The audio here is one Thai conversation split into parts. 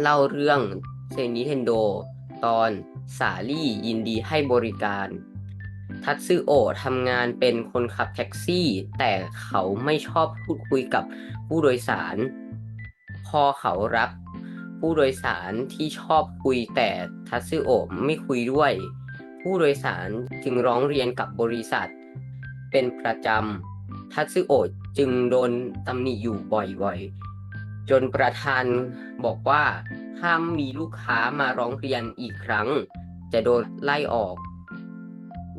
เล่าเรื่องเซนิเทนโดตอนสาลี่ยินดีให้บริการ ทัตซึโอะทำงานเป็นคนขับแท็กซี่ แต่เขาไม่ชอบพูดคุยกับผู้โดยสาร พอเขารับผู้โดยสารที่ชอบคุยแต่ทัตซึโอะไม่คุยด้วย ผู้โดยสารจึงร้องเรียนกับบริษัท เป็นประจำทัตซึโอะจึงโดนตำหนิอยู่บ่อยๆ จนประธานบอกว่าห้ามมีลูกค้ามาร้องเรียนอีกครั้ง จะโดนไล่ออก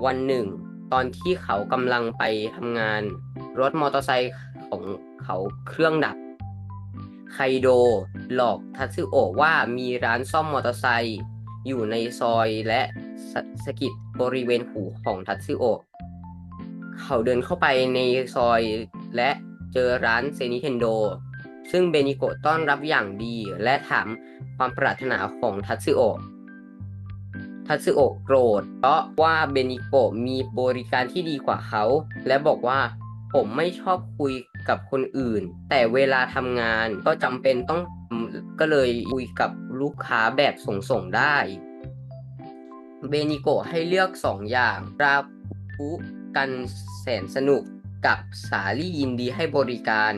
วันหนึ่ง ตอนที่เขากำลังไปทำงาน รถมอเตอร์ไซค์ของเขาเครื่องดับ ไคโดหลอกทัตสึโอะว่ามีร้านซ่อมมอเตอร์ไซค์อยู่ในซอยและสสกิดบริเวณหูของทัตสึโอะเขาเดินเข้าไปในซอยและเจอร้านเซนิเทนโด ซึ่งเบนิโกะต้อนรับอย่างดี และถามความปรารถนาของทัตสึโอะทัตสึโอะโกรธ เพราะว่าเบนิโกะมีบริการที่ดีกว่าเขา และบอกว่าผมไม่ชอบคุยกับคนอื่น แต่เวลาทำงานก็จำเป็นต้องก็เลยคุยกับลูกค้าแบบส่งๆได้เบนิโกะให้เลือกสองอย่างราคุกันแสนสนุกกับสาลี่ยินดีให้บริการ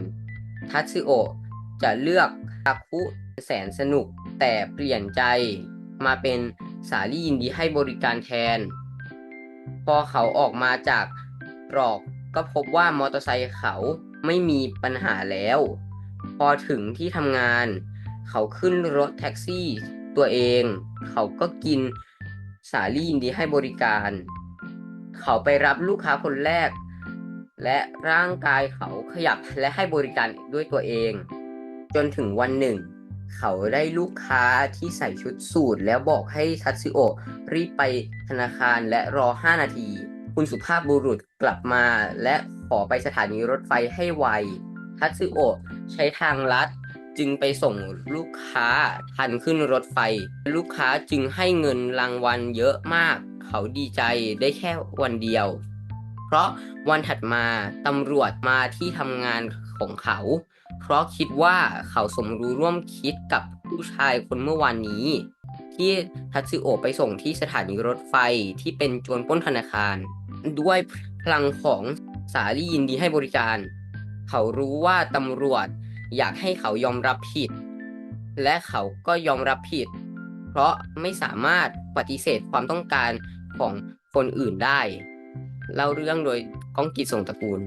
ทัตสึโอะจะเลือกราคุแสนสนุก แต่เปลี่ยนใจมาเป็นสาลี่ยินดีให้บริการแทน พอเขาออกมาจากตรอกก็พบว่ามอเตอร์ไซค์เขาไม่มีปัญหาแล้ว พอถึงที่ทำงาน เขาขึ้นรถแท็กซี่ตัวเอง เขาก็กินสาลี่ยินดีให้บริการ เขาไปรับลูกค้าคนแรก และร่างกายเขาขยับและให้บริการด้วยตัวเอง จนถึงวันหนึ่ง เขาได้ลูกค้าที่ใส่ชุดสูทแล้วบอกให้ทัตสึโอรีบไปธนาคารและรอ 5 นาที คุณสุภาพบุรุษกลับมา และขอไปสถานีรถไฟให้ไว ทัตสึโอใช้ทางลัดจึงไปส่งลูกค้าทันขึ้นรถไฟ ลูกค้าจึงให้เงินรางวัลเยอะมาก เขาดีใจได้แค่วันเดียว เพราะวันถัดมาตำรวจมาที่ทำงานของเขา เพราะคิดว่าเขาสมรู้ร่วมคิดกับผู้ชายคนเมื่อวานนี้ ที่ทัตสึโอะไปส่งที่สถานีรถไฟที่เป็นโจรปล้นธนาคาร ด้วยพลังของสาลียินดีให้บริการ เขารู้ว่าตำรวจอยากให้เขายอมรับผิด และเขาก็ยอมรับผิด เพราะไม่สามารถปฏิเสธความต้องการของคนอื่นได้ เล่าเรื่องโดยก้องกิจส่งตระกูล